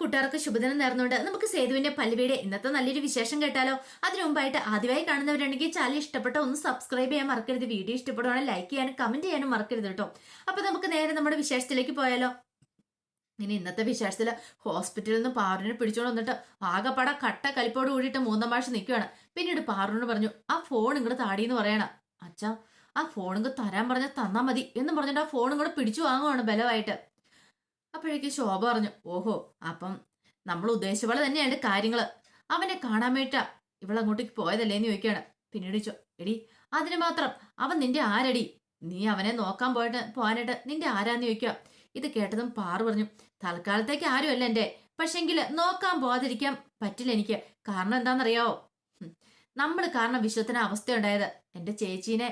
കൂട്ടുകാർക്ക് ശുഭദിനം നേർന്നുകൊണ്ട് നമുക്ക് സേതുവിന്റെ പല്ലുവീടെ ഇന്നത്തെ നല്ലൊരു വിശേഷം കേട്ടാലോ? അതിനു മുമ്പായിട്ട് ആദ്യമായി കാണുന്നവരുണ്ടെങ്കിൽ ചാനൽ ഇഷ്ടപ്പെട്ട ഒന്ന് സബ്സ്ക്രൈബ് ചെയ്യാൻ മറക്കരുത്. വീഡിയോ ഇഷ്ടപ്പെടുവാണെങ്കിൽ ലൈക്ക് ചെയ്യാനും കമന്റ് ചെയ്യാനും മറക്കരുത് കേട്ടോ. അപ്പൊ നമുക്ക് നേരെ നമ്മുടെ വിശേഷത്തിലേക്ക് പോയാലോ? ഇനി ഇന്നത്തെ വിശേഷത്തിൽ ഹോസ്പിറ്റലിൽ നിന്ന് പാറുവിനെ പിടിച്ചോണ്ട് വന്നിട്ട് ആകെപ്പാട കട്ട കലിപ്പോട് കൂടിയിട്ട് മൂന്നാം ഭാഷ നിൽക്കുകയാണ് പിന്നീട് പാറുവിനോട് പറഞ്ഞു ആ ഫോൺ ഇങ്ങോട്ട് താടിയെന്ന് പറയണ. അച്ഛാ ആ ഫോൺ ഇങ്ങ് തരാൻ പറഞ്ഞാൽ തന്നാ മതി എന്ന് പറഞ്ഞിട്ട് ആ ഫോൺ ഇങ്ങോട്ട് പിടിച്ചു വാങ്ങുവാണ് ബലമായിട്ട് അപ്പോഴേക്ക് ശോഭ പറഞ്ഞു ഓഹോ അപ്പം നമ്മൾ ഉദ്ദേശിച്ച പോലെ തന്നെയാണ് കാര്യങ്ങൾ അവനെ കാണാൻ ഇവൾ ഇവളങ്ങോട്ടേക്ക് പോയതല്ലേ എന്ന് ചോദിക്കുകയാണ്. പിന്നീട് ചോ എടി അതിന് മാത്രം അവൻ നിന്റെ ആരടി? നീ അവനെ നോക്കാൻ പോയിട്ട് പോകാനായിട്ട് നിന്റെ ആരാന്ന് ചോദിക്കുക. ഇത് കേട്ടതും പാറു പറഞ്ഞു തൽക്കാലത്തേക്ക് ആരുമല്ല എന്റെ. പക്ഷെങ്കിൽ നോക്കാൻ പോകാതിരിക്കാൻ പറ്റില്ല എനിക്ക്. കാരണം എന്താണെന്നറിയാവോ? നമ്മൾ കാരണം വിശ്വത്തിന് അവസ്ഥ ഉണ്ടായത് എന്റെ ചേച്ചീനെ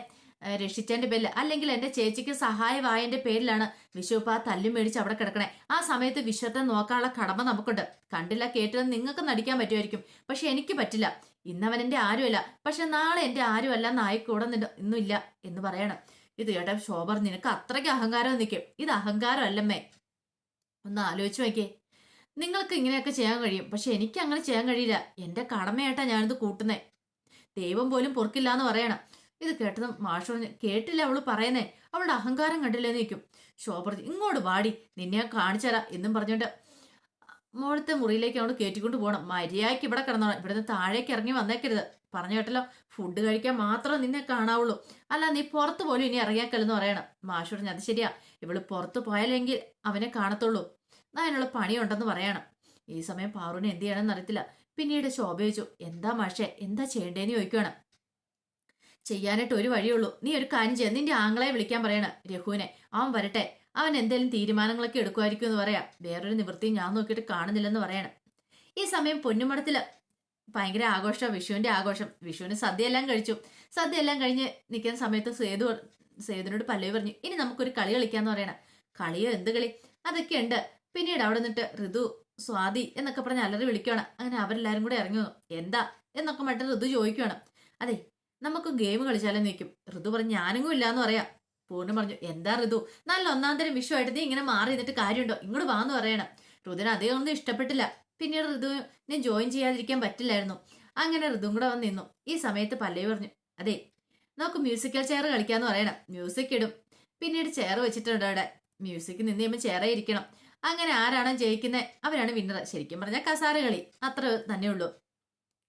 രക്ഷിച്ചതിന്റെ പേരിൽ അല്ലെങ്കിൽ എന്റെ ചേച്ചിക്ക് സഹായമായതിന്റെ പേരിലാണ് വിശ്വപ്പ തല്ലും മേടിച്ച് അവിടെ കിടക്കണേ. ആ സമയത്ത് വിശ്വത്തെ നോക്കാനുള്ള കടമ നമുക്കുണ്ട്. കണ്ടില്ല കേട്ടില്ല നിങ്ങൾക്ക് നടിക്കാൻ പറ്റുമായിരിക്കും. പക്ഷെ എനിക്ക് പറ്റില്ല. ഇന്നവൻ എന്റെ ആരുമല്ല. പക്ഷെ നാളെ എന്റെ ആരുമല്ല നായി കൂടെ ഇന്നുമില്ല എന്ന് പറയണം. ഇത് കേട്ടോ ശോഭർ നിനക്ക് അത്രയ്ക്ക് അഹങ്കാരം നിൽക്കും. ഇത് അഹങ്കാരം അല്ലമ്മേ. ഒന്ന് ആലോചിച്ചു നോക്കിയേ. നിങ്ങൾക്ക് ഇങ്ങനെയൊക്കെ ചെയ്യാൻ കഴിയും. പക്ഷെ എനിക്ക് അങ്ങനെ ചെയ്യാൻ കഴിയില്ല. എന്റെ കടമയായിട്ടാ ഞാനിത് കൂട്ടുന്നേ. ദൈവം പോലും പൊറുക്കില്ല എന്ന് പറയണം. ഇത് കേട്ടതും മാഷ് പറഞ്ഞു കേട്ടില്ല അവൾ പറയുന്നേ? അവളുടെ അഹങ്കാരം കണ്ടില്ലേ? നിൽക്കും ശോഭ പറഞ്ഞു ഇങ്ങോട്ട് വാടി നിന്നെ കാണിച്ചരാ എന്നും പറഞ്ഞുകൊണ്ട് മോളത്തെ മുറിയിലേക്ക് അവൾ കയറ്റിക്കൊണ്ട് പോകണം മര്യാദയ്ക്ക് ഇവിടെ കിടന്നോണം. ഇവിടുന്ന് താഴേക്ക് ഇറങ്ങി വന്നേക്കരുത്. പറഞ്ഞു കേട്ടല്ലോ ഫുഡ് കഴിക്കാൻ മാത്രം നിന്നെ കാണാവുള്ളൂ. അല്ല നീ പുറത്ത് പോലും ഇനി ഇറങ്ങിയാക്കല്ലെന്ന് പറയണം. മാഷ് പറഞ്ഞു അത് ശരിയാ. ഇവൾ പുറത്ത് പോയാലെങ്കിൽ അവനെ കാണത്തുള്ളൂ. അതിനുള്ള പണിയുണ്ടെന്ന് പറയണം. ഈ സമയം പാറുവിനെ എന്ത് ചെയ്യണമെന്ന് അറിയത്തില്ല. പിന്നീട് ശോഭ ചോദിച്ചു എന്താ മാഷേ എന്താ ചെയ്യണ്ടേന്ന് ചോദിക്കുകയാണ് ചെയ്യാനായിട്ട് ഒരു വഴിയുള്ളൂ. നീ ഒരു കാര്യം ചെയ്യാം. നിന്റെ ആങ്ങളെ വിളിക്കാൻ പറയണം രഘുവിനെ. അവൻ വരട്ടെ. അവൻ എന്തെങ്കിലും തീരുമാനങ്ങളൊക്കെ എടുക്കുമായിരിക്കും എന്ന് പറയാം. വേറൊരു നിവൃത്തിയും ഞാൻ നോക്കിയിട്ട് കാണുന്നില്ലെന്ന് പറയണം. ഈ സമയം പൊന്നുമടത്തിൽ ഭയങ്കര ആഘോഷം. വിഷുവിന്റെ ആഘോഷം. വിഷുവിന് സദ്യ എല്ലാം കഴിച്ചു. സദ്യ എല്ലാം കഴിഞ്ഞ് നിൽക്കുന്ന സമയത്ത് സേതു സേതുനോട് പല്ലവി പറഞ്ഞു ഇനി നമുക്കൊരു കളി കളിക്കാന്ന് പറയണം. കളിയോ? എന്ത് കളി? അതൊക്കെ ഉണ്ട്. പിന്നീട് അവിടെ നിന്നിട്ട് ഋതു സ്വാതി എന്നൊക്കെ പറഞ്ഞ് അലറി വിളിക്കുകയാണ് അങ്ങനെ അവരെല്ലാരും കൂടെ ഇറങ്ങി എന്താ? എന്നൊക്കെ മറ്റേ ഋതു ചോദിക്കുകയാണ് അതെ നമുക്ക് ഗെയിം കളിച്ചാലേ നിൽക്കും ഋതു പറഞ്ഞു ഞാനെങ്ങും ഇല്ലാന്ന് പറയാം. പൂർണ പറഞ്ഞു എന്താ ഋതു? നല്ല ഒന്നാം തരം വിഷുവായിട്ട് നീ ഇങ്ങനെ മാറി നിന്നിട്ട് കാര്യമുണ്ടോ? ഇങ്ങോട്ട് വാന്ന് പറയണം. ഋതുവിന് അധികം ഒന്നും ഇഷ്ടപ്പെട്ടില്ല. പിന്നീട് ഋതുവിനെ ജോയിൻ ചെയ്യാതിരിക്കാൻ പറ്റില്ലായിരുന്നു. അങ്ങനെ ഋതുവും കൂടെ വന്ന് നിന്നു. ഈ സമയത്ത് പല്ലവി പറഞ്ഞു അതെ നമുക്ക് മ്യൂസിക്കൽ ചെയർ കളിക്കാന്ന് പറയണം. മ്യൂസിക് ഇടും. പിന്നീട് ചെയർ വെച്ചിട്ടുണ്ട് അവിടെ. മ്യൂസിക് നിന്ന് കഴിയുമ്പോൾ ചെയറേ ഇരിക്കണം. അങ്ങനെ ആരാണോ ജയിക്കുന്നത് അവരാണ് വിന്നർ ശരിക്കും പറഞ്ഞാൽ കസാര കളി. അത്ര തന്നെ ഉള്ളൂ.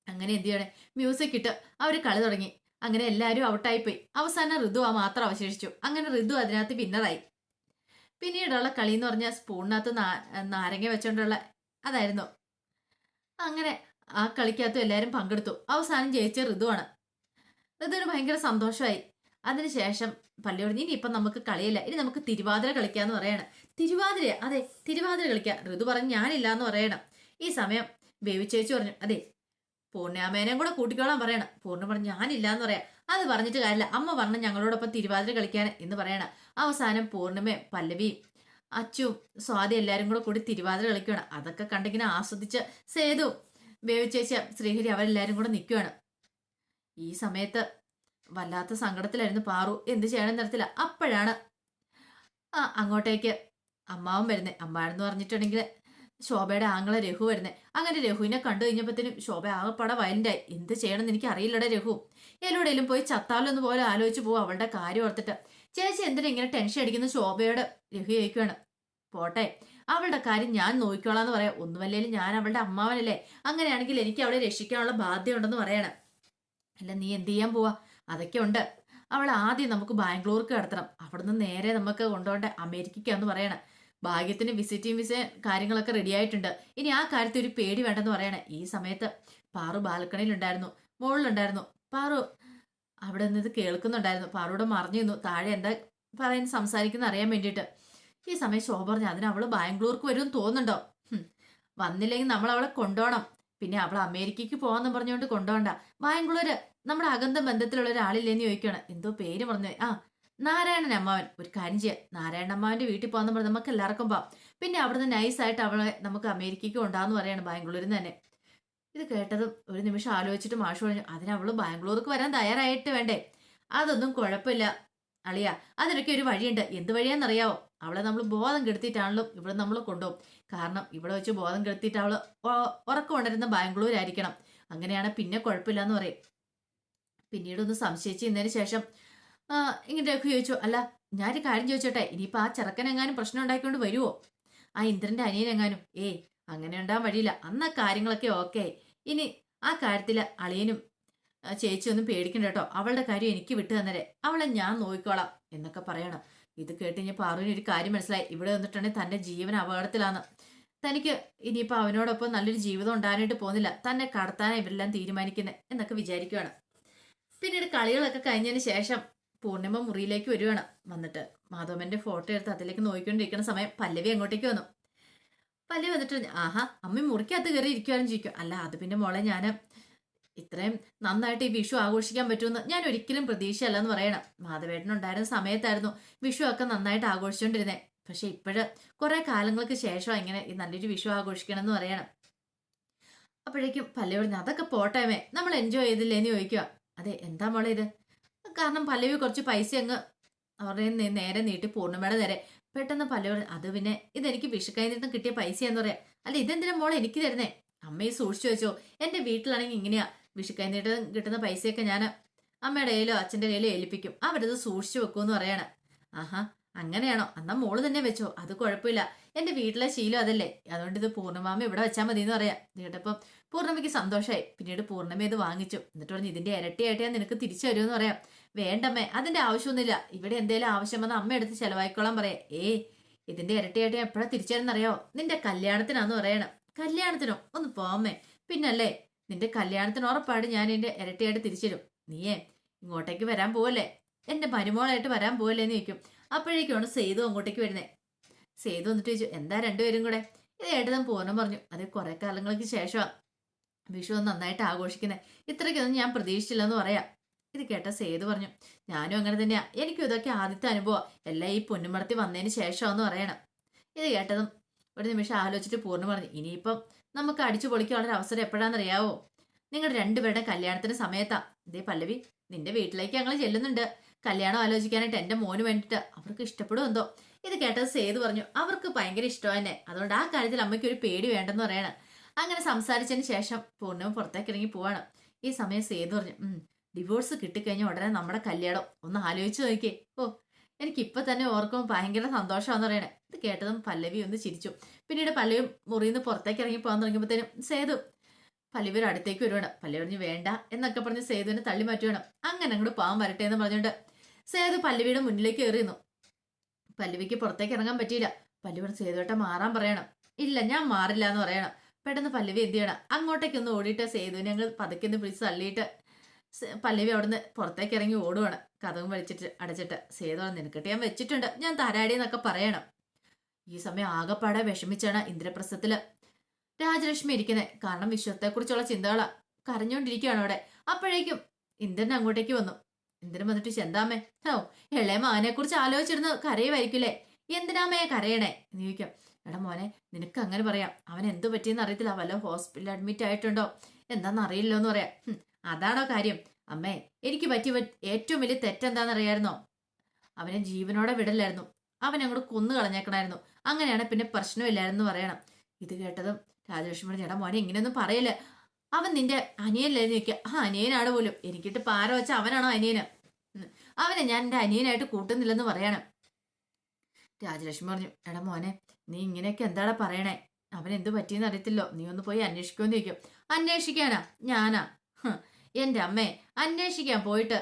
അങ്ങനെ എന്ത് ചെയ്യണേ? മ്യൂസിക് ഇട്ട് അവർ കളി തുടങ്ങി. അങ്ങനെ എല്ലാവരും ഔട്ടായിപ്പോയി. അവസാനം ഋതു ആ മാത്രം അവശേഷിച്ചു. അങ്ങനെ ഋതു അതിനകത്ത് വിന്നറായി. പിന്നീടുള്ള കളി എന്ന് പറഞ്ഞാൽ സ്പൂണിനകത്ത് നാരങ്ങ വെച്ചോണ്ടുള്ള അതായിരുന്നു. അങ്ങനെ ആ കളിക്കകത്തും എല്ലാവരും പങ്കെടുത്തു. അവസാനം ജയിച്ച ഋതുവാണ് ഋതുവിന് ഭയങ്കര സന്തോഷമായി. അതിനുശേഷം പള്ളി പറഞ്ഞു ഇനി ഇപ്പം നമുക്ക് കളിയില്ല. ഇനി നമുക്ക് തിരുവാതിര കളിക്കാന്ന് പറയണം. തിരുവാതിര അതെ തിരുവാതിര കളിക്കാം. ഋതു പറഞ്ഞു ഞാനില്ല എന്ന് പറയണം. ഈ സമയം ബേബി ചേച്ചി പറഞ്ഞു അതെ പൂർണ്യാമേനെയും കൂടെ കൂട്ടിക്കോളാൻ പറയണം. പൂർണ പറഞ്ഞു ഞാനില്ല എന്ന് പറയാം. അത് പറഞ്ഞിട്ട് കാര്യമില്ല. അമ്മ പറഞ്ഞു ഞങ്ങളോടൊപ്പം തിരുവാതിര കളിക്കാൻ എന്ന് പറയണം. അവസാനം പൂർണിമയും പല്ലവിയും അച്ചും സ്വാതി എല്ലാവരും കൂടെ കൂടി തിരുവാതിര കളിക്കുകയാണ് അതൊക്കെ കണ്ടിങ്ങനെ ആസ്വദിച്ച് സേതു വേവിച്ചേച്ച ശ്രീഹരി അവരെല്ലാവരും കൂടെ നിൽക്കുകയാണ് ഈ സമയത്ത് വല്ലാത്ത സങ്കടത്തിലായിരുന്നു പാറു. എന്ത് ചെയ്യണമെന്ന് അറിയത്തില്ല. അപ്പോഴാണ് അങ്ങോട്ടേക്ക് അമ്മാവും വരുന്നത് അമ്മാവെന്ന് പറഞ്ഞിട്ടുണ്ടെങ്കിൽ ശോഭയുടെ ആങ്ങളെ രഘു വരുന്നത് അങ്ങനെ രഘുവിനെ കണ്ടു കഴിഞ്ഞപ്പോഴത്തേനും ശോഭ ആകെപ്പാടെ വയലിന്റായി എന്ത് ചെയ്യണമെന്ന് എനിക്ക് അറിയില്ലടാ രഘു. എല്ലോടെയും പോയി ചത്താലോന്ന് പോലെ ആലോചിച്ച് പോകും അവളുടെ കാര്യം ഓർത്തിട്ട്. ചേച്ചി എന്തിനാ ഇങ്ങനെ ടെൻഷൻ അടിക്കുന്ന ശോഭയോട് രഘു ചോദിക്കുകയാണ് പോട്ടെ അവളുടെ കാര്യം ഞാൻ നോക്കിക്കോളാന്ന് പറയാം. ഒന്നുമല്ലേലും ഞാൻ അവളുടെ അമ്മാവനല്ലേ. അങ്ങനെയാണെങ്കിൽ എനിക്ക് അവളെ രക്ഷിക്കാനുള്ള ബാധ്യത ഉണ്ടെന്ന് പറയണം. അല്ല നീ എന്ത് ചെയ്യാൻ പോവാ? അതൊക്കെ ഉണ്ട്. അവൾ ആദ്യം നമുക്ക് ബാംഗ്ലൂർക്ക് കടത്തണം. അവിടുന്ന് നേരെ നമുക്ക് കൊണ്ടുപോകേണ്ട അമേരിക്കയ്ക്കാന്ന് പറയണം. ഭാഗ്യത്തിന് വിസിറ്റിംഗ് വിസ കാര്യങ്ങളൊക്കെ റെഡി ആയിട്ടുണ്ട്. ഇനി ആ കാര്യത്തിൽ ഒരു പേടി വേണ്ടെന്ന് പറയണേ. ഈ സമയത്ത് പാറു ബാൽക്കണിയിലുണ്ടായിരുന്നു മുകളിലുണ്ടായിരുന്നു പാറു അവിടെ നിന്ന് കേൾക്കുന്നുണ്ടായിരുന്നു. പാറുവിടെ മറിഞ്ഞു നിന്നു. താഴെ എന്താ പറയുന്നത് സംസാരിക്കുന്ന അറിയാൻ വേണ്ടിയിട്ട്. ഈ സമയം ശോഭ പറഞ്ഞു അതിന് അവൾ ബാംഗ്ലൂർക്ക് വരും തോന്നുന്നുണ്ടോ? വന്നില്ലെങ്കിൽ നമ്മൾ അവളെ കൊണ്ടോണം. പിന്നെ അവൾ അമേരിക്കയ്ക്ക് പോകാന്ന് പറഞ്ഞുകൊണ്ട് കൊണ്ടോണ്ട. ബാംഗ്ലൂര് നമ്മുടെ അകന്ത ബന്ധത്തിലുള്ള ഒരാളില്ലേന്ന് ചോദിക്കുകയാണ്. എന്തോ പേര് പറഞ്ഞു ആ നാരായണൻ അമ്മാവൻ ഒരു കാര്യം ചെയ്യാം. നാരായണൻ അമ്മാവന്റെ വീട്ടിൽ പോകാന്ന് പറഞ്ഞ് നമുക്ക് എല്ലാവർക്കും പോവാം. പിന്നെ അവിടുന്ന് നൈസായിട്ട് അവളെ നമുക്ക് അമേരിക്കയ്ക്ക് കൊണ്ടാന്ന് പറയാണ് ബാംഗ്ലൂരിൽ തന്നെ. ഇത് കേട്ടതും ഒരു നിമിഷം ആലോചിച്ചിട്ട് മാഷ് പറഞ്ഞു അതിന് അവൾ ബാംഗ്ലൂർക്ക് വരാൻ തയ്യാറായിട്ട് വേണ്ടേ? അതൊന്നും കുഴപ്പമില്ല അളിയ. അതിനൊക്കെ ഒരു വഴിയുണ്ട്. എന്ത് വഴിയാണെന്നറിയാവോ? അവളെ നമ്മൾ ബോധം കെടുത്തിട്ടാണല്ലോ ഇവിടെ നമ്മൾ കൊണ്ടുപോകും. കാരണം ഇവിടെ വെച്ച് ബോധം കെടുത്തിട്ട് അവൾ ഉറക്കം ഉണരുന്ന ബാംഗ്ലൂരായിരിക്കണം. അങ്ങനെയാണ് പിന്നെ കുഴപ്പമില്ല എന്ന് പറയും. പിന്നീട് ഒന്ന് സംശയിച്ച് ശേഷം ഇങ്ങനെ രഘു ചോദിച്ചു. അല്ല ഞാനൊരു കാര്യം ചോദിച്ചോട്ടെ ഇനിയിപ്പോൾ ആ ചെറുക്കനെങ്ങാനും പ്രശ്നം ഉണ്ടാക്കിക്കൊണ്ട് വരുമോ ആ ഇന്ദ്രന്റെ അനിയനെങ്ങാനും. ഏയ് അങ്ങനെ ഉണ്ടാകാൻ വഴിയില്ല. അന്ന് ആ കാര്യങ്ങളൊക്കെ ഓക്കെ ഇനി ആ കാര്യത്തിൽ അളിയനും ചേച്ചിയൊന്നും പേടിക്കണ്ട കേട്ടോ. അവളുടെ കാര്യം എനിക്ക് വിട്ടു തന്നരെ. അവളെ ഞാൻ നോക്കിക്കോളാം എന്നൊക്കെ പറയണം. ഇത് കേട്ട് കഴിഞ്ഞാൽ പാറുവിന് ഒരു കാര്യം മനസ്സിലായി. ഇവിടെ വന്നിട്ടുണ്ടെങ്കിൽ തന്റെ ജീവൻ അപകടത്തിലാണ് തനിക്ക് ഇനിയിപ്പോൾ അവനോടൊപ്പം നല്ലൊരു ജീവിതം ഉണ്ടാകാനായിട്ട് പോകുന്നില്ല. തന്നെ കടത്താനാണ് ഇവരെല്ലാം തീരുമാനിക്കുന്നത് എന്നൊക്കെ വിചാരിക്കുകയാണ് പിന്നീട് കളികളൊക്കെ കഴിഞ്ഞതിന് ശേഷം പൂർണിമ മുറിയിലേക്ക് വരുവാണ്. വന്നിട്ട് മാധവന്റെ ഫോട്ടോ എടുത്ത് അതിലേക്ക് നോക്കിക്കൊണ്ടിരിക്കുന്ന സമയം പല്ലവി അങ്ങോട്ടേക്ക് വന്നു. പല്ലവി വന്നിട്ട് ആഹാ അമ്മ മുറിക്കകത്ത് കയറി ഇരിക്കുവാനും ചോദിക്കും. അല്ല അത് പിന്നെ മോളെ ഞാൻ ഇത്രയും നന്നായിട്ട് ഈ വിഷു ആഘോഷിക്കാൻ പറ്റുമെന്ന് ഞാൻ ഒരിക്കലും പ്രതീക്ഷയല്ല എന്ന് പറയണം. മാധവേട്ടനുണ്ടായിരുന്ന സമയത്തായിരുന്നു വിഷു ഒക്കെ നന്നായിട്ട് ആഘോഷിച്ചുകൊണ്ടിരുന്നേ പക്ഷെ ഇപ്പോഴ് കുറെ കാലങ്ങൾക്ക് ശേഷം ഇങ്ങനെ ഈ നല്ലൊരു വിഷു ആഘോഷിക്കണം എന്ന് പറയണം. അപ്പോഴേക്കും പല്ലവി പറഞ്ഞു അതൊക്കെ പോട്ടേമേ നമ്മൾ എൻജോയ് ചെയ്തില്ലേന്ന് ചോദിക്കുക അതെ എന്താ മോളെ ഇത്? കാരണം പല്ലവി കുറച്ച് പൈസ അങ്ങ് അവരുടെ നേരെ നീട്ടി പൂർണിമയുടെ നേരെ. പെട്ടെന്ന് പല്ലവി അത് പിന്നെ ഇതെനിക്ക് വിഷുക്കൈയിൽ നിന്ന് കിട്ടിയ പൈസയാന്ന് പറയാം. അല്ല ഇതെന്തിനാ മോളെ എനിക്ക് തരുന്നേ? അമ്മയെ സൂക്ഷിച്ചു വെച്ചോ എന്റെ വീട്ടിലാണെങ്കിൽ ഇങ്ങനെയാ. വിഷുക്കൈനീട്ട് കിട്ടുന്ന പൈസയൊക്കെ ഞാൻ അമ്മയുടെ കയ്യിലോ അച്ഛന്റെ കയ്യിലോ ഏൽപ്പിക്കും. അവരത് സൂക്ഷിച്ചു വെക്കുമെന്ന് പറയാണ്. ആഹാ അങ്ങനെയാണോ? എന്നാ മോൾ തന്നെ വെച്ചോ. അത് കുഴപ്പമില്ല. എന്റെ വീട്ടിലെ ശീലം അതല്ലേ. അതുകൊണ്ട് ഇത് പൂർണമാമ ഇവിടെ വെച്ചാൽ മതി എന്ന് പറയാം. കേട്ടപ്പം പൂർണമയ്ക്ക് സന്തോഷമായി പിന്നീട് പൂർണമ ഇത് വാങ്ങിച്ചു. എന്നിട്ട് പറഞ്ഞു ഇതിന്റെ ഇരട്ടിയായിട്ട് ഞാൻ നിനക്ക് തിരിച്ചു തരുമെന്ന് പറയാം. വേണ്ടമ്മേ അതിന്റെ ആവശ്യമൊന്നുമില്ല. ഇവിടെ എന്തേലും ആവശ്യം വന്നാൽ അമ്മ എടുത്ത് ചെലവായിക്കോളാൻ പറയാം. ഏ ഇതിന്റെ ഇരട്ടിയായിട്ട് എപ്പോഴാ തിരിച്ചു അറിയോ നിന്റെ കല്യാണത്തിനാന്ന് പറയണം. കല്യാണത്തിനോ? ഒന്ന് പോമ്മേ പിന്നല്ലേ നിന്റെ കല്യാണത്തിന് ഉറപ്പാണ് ഞാൻ എന്റെ ഇരട്ടിയായിട്ട് തിരിച്ചുതരും നീയേ ഇങ്ങോട്ടേക്ക് വരാൻ പോവല്ലേ? എന്റെ മരുമോളായിട്ട് വരാൻ പോവല്ലേ എന്ന് ചോദിക്കും. അപ്പോഴേക്കാണ് സേതു അങ്ങോട്ടേക്ക് വരുന്നത് സേതു വന്നിട്ട് ചോദിച്ചു എന്താ രണ്ടുപേരും കൂടെ? ഇത് ഏട്ടതും പൂർണം പറഞ്ഞു അത് കുറെ കാലങ്ങൾക്ക് ശേഷമാണ് വിഷു നന്നായിട്ട് ആഘോഷിക്കുന്നത് ഇത്രയ്ക്കൊന്നും ഞാൻ പ്രതീക്ഷിച്ചില്ലെന്ന് പറയാം. ഇത് കേട്ട സേതു പറഞ്ഞു ഞാനും അങ്ങനെ തന്നെയാ. എനിക്കും ഇതൊക്കെ ആദ്യത്തെ അനുഭവം എല്ലാം ഈ പൊന്നുമടത്തി വന്നതിന് ശേഷമെന്ന് പറയണം. ഇത് കേട്ടതും ഒരു നിമിഷം ആലോചിച്ചിട്ട് പൂർണ പറഞ്ഞു ഇനിയിപ്പം നമുക്ക് അടിച്ചു പൊളിക്കാനുള്ള അവസരം എപ്പോഴാണെന്നറിയാവോ നിങ്ങൾ രണ്ടുപേരുടെ കല്യാണത്തിന് സമയത്താ. ഇതേ പല്ലവി നിന്റെ വീട്ടിലേക്ക് ഞങ്ങൾ ചെല്ലുന്നുണ്ട്. കല്യാണം ആലോചിക്കാനായിട്ട് എന്റെ മോന് വേണ്ടിയിട്ട് അവർക്ക് ഇഷ്ടപ്പെടും എന്തോ? ഇത് കേട്ടത് സേതു പറഞ്ഞു അവർക്ക് ഭയങ്കര ഇഷ്ടം തന്നെ അതുകൊണ്ട് ആ കാര്യത്തിൽ അമ്മയ്ക്ക് ഒരു പേടി വേണ്ടെന്ന് പറയണം. അങ്ങനെ സംസാരിച്ചതിന് ശേഷം പൂർണവും പുറത്തേക്ക് ഇറങ്ങി പോവാണ്. ഈ സമയം സേതു പറഞ്ഞു ഡിവോഴ്സ് കിട്ടിക്കഴിഞ്ഞ ഉടനെ നമ്മുടെ കല്യാണം. ഒന്ന് ആലോചിച്ച് നോക്കിയേ. ഓ എനിക്ക് ഇപ്പൊ തന്നെ ഓർക്കുമ്പോൾ ഭയങ്കര സന്തോഷമാണെന്ന് പറയണേ. ഇത് കേട്ടതും പല്ലവി ഒന്ന് ചിരിച്ചു. പിന്നീട് പല്ലവി മുറിയിൽ നിന്ന് പുറത്തേക്ക് ഇറങ്ങി പോകാൻ തുടങ്ങിയപ്പോഴത്തേനും സേതു പല്ലവിയുടെ അടുത്തേക്ക് വരുവാണ്. പല്ലവി പറഞ്ഞു വേണ്ട എന്നൊക്കെ പറഞ്ഞ് സേതുവിനെ തള്ളി മാറ്റുവാണ്. അങ്ങനെ അങ്ങോട്ട് പോകാൻ വരട്ടെ എന്ന് പറഞ്ഞുകൊണ്ട് സേതു പല്ലവിയുടെ മുന്നിലേക്ക് എറിയുന്നു പല്ലവിക്ക് പുറത്തേക്ക് ഇറങ്ങാൻ പറ്റിയില്ല. പല്ലവി പറഞ്ഞു സേതുവേട്ട മാറാൻ പറയണം. ഇല്ല ഞാൻ മാറില്ല എന്ന് പറയണം. പെട്ടെന്ന് പല്ലവി എന്ത് ചെയ്യണം? അങ്ങോട്ടേക്കൊന്ന് ഓടിയിട്ട് സേതുവിനെ ഞങ്ങൾ പതുക്കെ ഒന്ന് പിടിച്ച് തള്ളിയിട്ട് പല്ലവി അവിടുന്ന് പുറത്തേക്ക് ഇറങ്ങി ഓടുവാണ്. കഥവും വലിച്ചിട്ട് അടച്ചിട്ട് സേതു പറഞ്ഞു, നിനക്കിട്ട് ഞാൻ വെച്ചിട്ടുണ്ട്. ഞാൻ തരാടി എന്നൊക്കെ പറയണം. ഈ സമയം ആകെപ്പാടെ വിഷമിച്ചാണ് ഇന്ദ്രപ്രസ്ഥത്തിൽ രാജലക്ഷ്മി ഇരിക്കുന്നത് കാരണം വിശ്വത്തെക്കുറിച്ചുള്ള ചിന്തകളാ കരഞ്ഞോണ്ടിരിക്കുകയാണ് അവിടെ. അപ്പോഴേക്കും ഇന്ദ്രൻ അങ്ങോട്ടേക്ക് വന്നു. ഇന്ദ്രൻ വന്നിട്ട് ചെന്താമേ ഓ ഇളയ മകനെ കുറിച്ച് ആലോചിച്ചിരുന്ന് കരയുമായിരിക്കില്ലേ? എന്തിനാമേ കരയണേ? എന്ന് ചോദിക്കാം. എടാ മോനെ നിനക്ക് അങ്ങനെ പറയാം. അവൻ എന്തു പറ്റിയെന്ന് അറിയത്തില്ല. വല്ല ഹോസ്പിറ്റലിൽ അഡ്മിറ്റ് ആയിട്ടുണ്ടോ എന്താണെന്ന് അറിയില്ലോ എന്ന് പറയാം അതാണോ കാര്യം. അമ്മേ എനിക്ക് പറ്റിയ ഏറ്റവും വലിയ തെറ്റെന്താണെന്നറിയായിരുന്നോ? അവനെ ജീവനോടെ വിടലായിരുന്നു. അവൻ അങ്ങോട്ട് കൊന്നു കളഞ്ഞേക്കണായിരുന്നു. അങ്ങനെയാണ് പിന്നെ പ്രശ്നമില്ലായിരുന്നു പറയണം. ഇത് കേട്ടതും രാജലക്ഷ്മി എടാ മോനെ ഇങ്ങനെയൊന്നും പറയല്ലേ? അവൻ നിന്റെ അനിയനല്ലായിരുന്നു നിൽക്കുക ആ അനിയനാണ് പോലും. എനിക്കിട്ട് പാര വെച്ച അവനാണോ അനിയന്? അവനെ ഞാൻ എന്റെ അനിയനായിട്ട് കൂട്ടുന്നില്ലെന്ന് പറയണം. രാജലക്ഷ്മി പറഞ്ഞു എടാ മോനെ നീ ഇങ്ങനെയൊക്കെ എന്താടാ പറയണേ? അവൻ എന്ത് പറ്റിയെന്ന് അറിയത്തില്ലോ. നീ ഒന്ന് പോയി അന്വേഷിക്കുമെന്ന് ചോദിക്കും. അന്വേഷിക്കാനാ? ഞാനാ? എന്റെ അമ്മേ അന്വേഷിക്കാൻ പോയിട്ട്.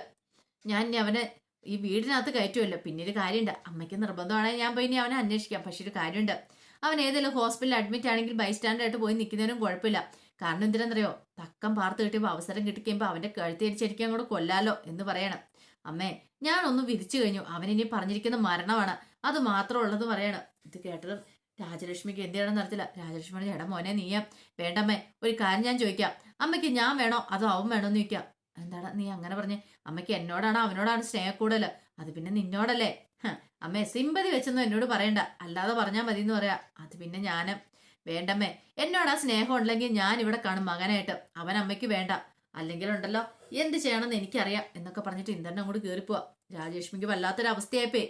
ഞാൻ ഇനി അവനെ ഈ വീടിനകത്ത് കയറ്റുമല്ലോ. പിന്നെ ഒരു കാര്യമുണ്ട്. അമ്മയ്ക്ക് നിർബന്ധമാണെങ്കിൽ ഞാൻ പോയി ഇനി അവനെ അന്വേഷിക്കാം. പക്ഷെ ഒരു കാര്യമുണ്ട്. അവൻ ഏതെങ്കിലും ഹോസ്പിറ്റലിൽ അഡ്മിറ്റ് ആണെങ്കിൽ ബൈ ആയിട്ട് പോയി നിൽക്കുന്നതിനും കുഴപ്പമില്ല. കാരണം എന്തിനാണെന്നറിയോ? തക്കം പാർത്ത് കിട്ടിയപ്പോൾ അവസരം കിട്ടിക്കഴിയുമ്പോൾ അവന്റെ കഴുത്തിരിച്ചരിക്കും അങ്ങോട്ട് കൊല്ലാലോ എന്ന് പറയണം. അമ്മേ ഞാനൊന്ന് വിധിച്ചു കഴിഞ്ഞു. അവൻ ഇനി പറഞ്ഞിരിക്കുന്ന മരണമാണ്. അത് മാത്രം ഉള്ളത് പറയണം. ഇത് കേട്ടതും രാജലക്ഷ്മിക്ക് എന്ത് ചെയ്യണമെന്ന് അറിയത്തില്ല. രാജലക്ഷ്മി എടാ മോനെ നീയാം. വേണ്ടമ്മേ ഒരു കാര്യം ഞാൻ ചോദിക്കാം. അമ്മയ്ക്ക് ഞാൻ വേണോ? അതോ അവൻ വേണോ എന്ന് ചോദിക്കാം. എന്താണ് നീ അങ്ങനെ പറഞ്ഞേ? അമ്മയ്ക്ക് എന്നോടാണോ അവനോടാണ് സ്നേഹക്കൂടൽ അത് പിന്നെ നിന്നോടല്ലേ? അമ്മേ സിമ്പതി വെച്ചൊന്നും എന്നോട് പറയണ്ട. അല്ലാതെ പറഞ്ഞാൽ മതി എന്ന് പറയാ. അത് പിന്നെ ഞാൻ വേണ്ടമ്മേ എന്നോട് സ്നേഹം ഉണ്ടെങ്കിൽ ഞാൻ ഇവിടെ കാണും മകനായിട്ട്. അവൻ അമ്മയ്ക്ക് വേണ്ട. അല്ലെങ്കിൽ ഉണ്ടല്ലോ എന്ത് ചെയ്യണമെന്ന് എനിക്കറിയാം എന്നൊക്കെ പറഞ്ഞിട്ട് ഇന്ദ്രനെ അങ്ങോട്ട് കയറിപ്പോവാ രാജലക്ഷ്മിക്ക് വല്ലാത്തൊരു അവസ്ഥയായിപ്പേ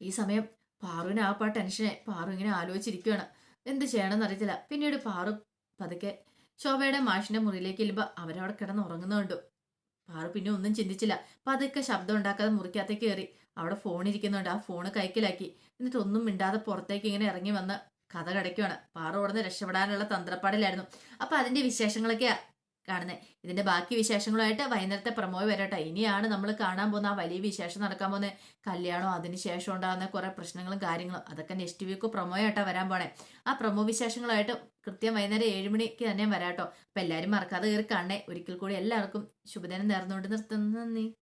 ഈ സമയം പാറുവിന് ആ പാ ടെൻഷനെ പാറു ഇങ്ങനെ ആലോചിച്ചിരിക്കുകയാണ് എന്ത് ചെയ്യണമെന്ന് അറിയത്തില്ല. പിന്നീട് പാറു പതുക്കെ ശോഭയുടെ മാഷിന്റെ മുറിയിലേക്ക് ഇല്ലുമ്പോൾ അവരവിടെ കിടന്ന് ഉറങ്ങുന്നുണ്ടു പാറു പിന്നെ ഒന്നും ചിന്തിച്ചില്ല. പതുക്കെ ശബ്ദം ഉണ്ടാക്കാതെ മുറിക്കകത്തേക്ക് കയറി. അവിടെ ഫോൺ ഇരിക്കുന്നുണ്ട്. ആ ഫോണ് കൈക്കലാക്കി. എന്നിട്ട് ഒന്നും മിണ്ടാതെ പുറത്തേക്ക് ഇങ്ങനെ ഇറങ്ങി വന്ന് കഥ കടയ്ക്കുവാണ്. പാറു ഉടനെ രക്ഷപ്പെടാനുള്ള തന്ത്രപ്പാടിലായിരുന്നു. അപ്പൊ അതിന്റെ വിശേഷങ്ങളൊക്കെയാ. കാണുന്നത് ഇതിന്റെ ബാക്കി വിശേഷങ്ങളുമായിട്ട് വൈകുന്നേരത്തെ പ്രമോ വരട്ടെ. ഇനിയാണ് നമ്മൾ കാണാൻ പോകുന്ന ആ വലിയ വിശേഷം നടക്കാൻ പോകുന്ന. കല്യാണം അതിനുശേഷം ഉണ്ടാകുന്ന കുറെ പ്രശ്നങ്ങളും കാര്യങ്ങളും. അതൊക്കെ നെക്സ്റ്റ് വീക്ക് പ്രൊമോ ആയിട്ടാ വരാൻ പോണേ. ആ പ്രമോ വിശേഷങ്ങളായിട്ട് കൃത്യം വൈകുന്നേരം ഏഴ് മണിക്ക് തന്നെ വരാട്ടോ. അപ്പൊ എല്ലാവരും മറക്കാതെ കയറി കാണണേ. ഒരിക്കൽ കൂടി എല്ലാവർക്കും ശുഭദിനം നേർന്നുകൊണ്ട് നിർത്തുന്നു. നന്ദി.